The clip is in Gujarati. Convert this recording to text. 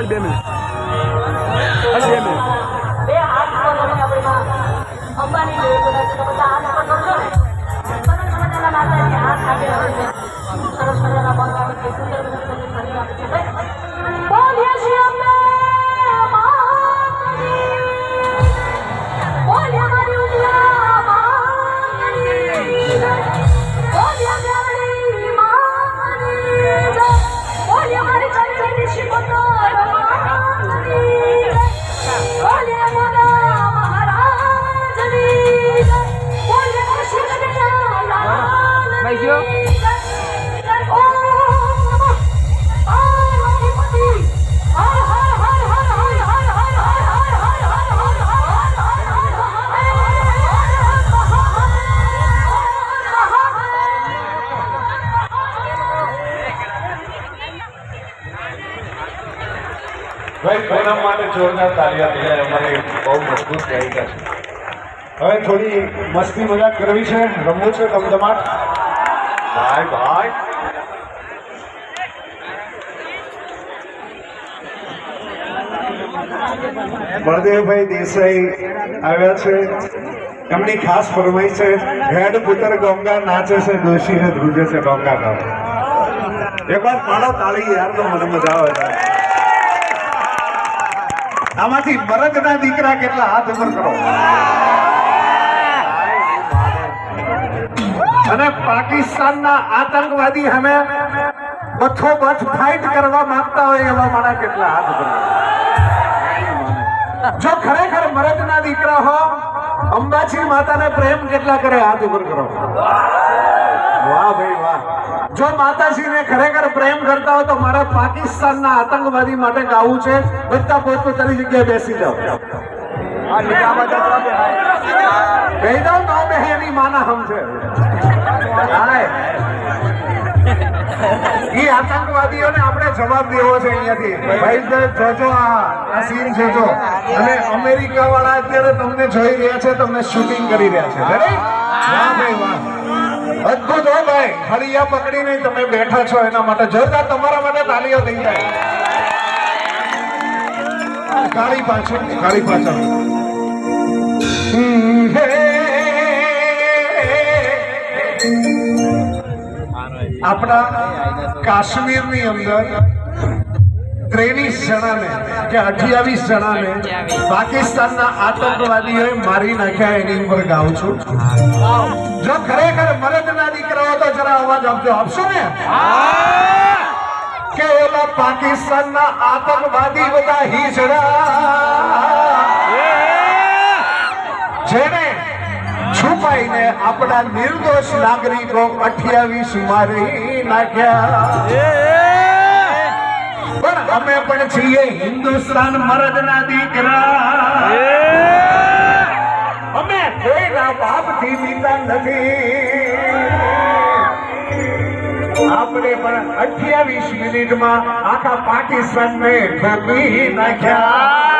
খালি બે મિનિટ ખાલી બે મિનિટ સરસ મજાના બંધ આવે છે સુંદર મજાની ફરી આવે છે ભાઈ પૂનમ માટે જોરદાર તાલિયા થઈ અમારી બહુ મજબૂત ગાયિકા છે. હવે થોડી મસ્તી મજાક કરવી છે. રમવું છે ધમધમાટ. ભાઈ ભાઈ. બળદેવભાઈ દેસાઈ આવ્યા છે. એમની ખાસ ફરમાઈ છે હેડ પુત્ર ગંગા નાચે છે દોશીને ધ્રુજે છે ગંગા ગામ એક વાર પાડો તાળી યાર તો મને મજા આવે. આમાંથી ના દીકરા કેટલા હાથ ઉપર કરો. અને પાકિસ્તાનના આતંકવાદી અમે બથોબથ ફાઇટ કરવા માંગતા હોય એવા મારા કેટલા હાથ ઉપર જો ખરેખર મરદના દીકરા હો, અંબાજી માતાને પ્રેમ કેટલા કરે હાથ ઉપર કરો? વાહ ભાઈ વાહ. જો માતાજીને ખરેખર પ્રેમ કરતા હોય તો મારા પાકિસ્તાનના આતંકવાદી માટે ગાવું છે. બધા પોતપોતાની જગ્યાએ બેસી જાઓ. કહી દઉં નો બે એની માના હમ છે. હાય. આતંકવાદીઓને આપણે જવાબ દેવો છે અહીંયાથી. ભાઈ જોજો આ આ સીન જોજો અને અમેરિકા વાળા અત્યારે તમને જોઈ રહ્યા છે તમને શૂટિંગ કરી રહ્યા છે. વાહ ભાઈ વાહ. અદભુત હો ભાઈ. હળિયા પકડીને તમે બેઠા છો એના માટે. જોરદાર તમારા માટે તાલીઓ થઈ જાય. કાળી પાછળ કાળી પાછળ. આપણા કાશ્મીરની અંદર ત્રેવીસ જણાને કે અઠ્યાવીસ જણાને પાકિસ્તાનના આતંકવાદીઓએ મારી નાખ્યા એની ઉપર ગાઉં છું. જો ખરેખર મરદના દીકરાઓ તો જરા અવાજ આપજો. આપશો ને? કે ઓલા પાકિસ્તાનના આતંકવાદી બધા હિજડા. જેને છુપાઈને આપણા નિર્દોષ નાગરિકો અઠ્યાવીસ મારી નાખ્યા. અમે પણ છીએ હિન્દુસ્તાન મરદના દીકરા. અમે કોઈના બાપથી બીતા નથી. આપણે પણ અઠ્યાવીસ મિનિટમાં આખા પાકિસ્તાનને ઠોકી નાખ્યા.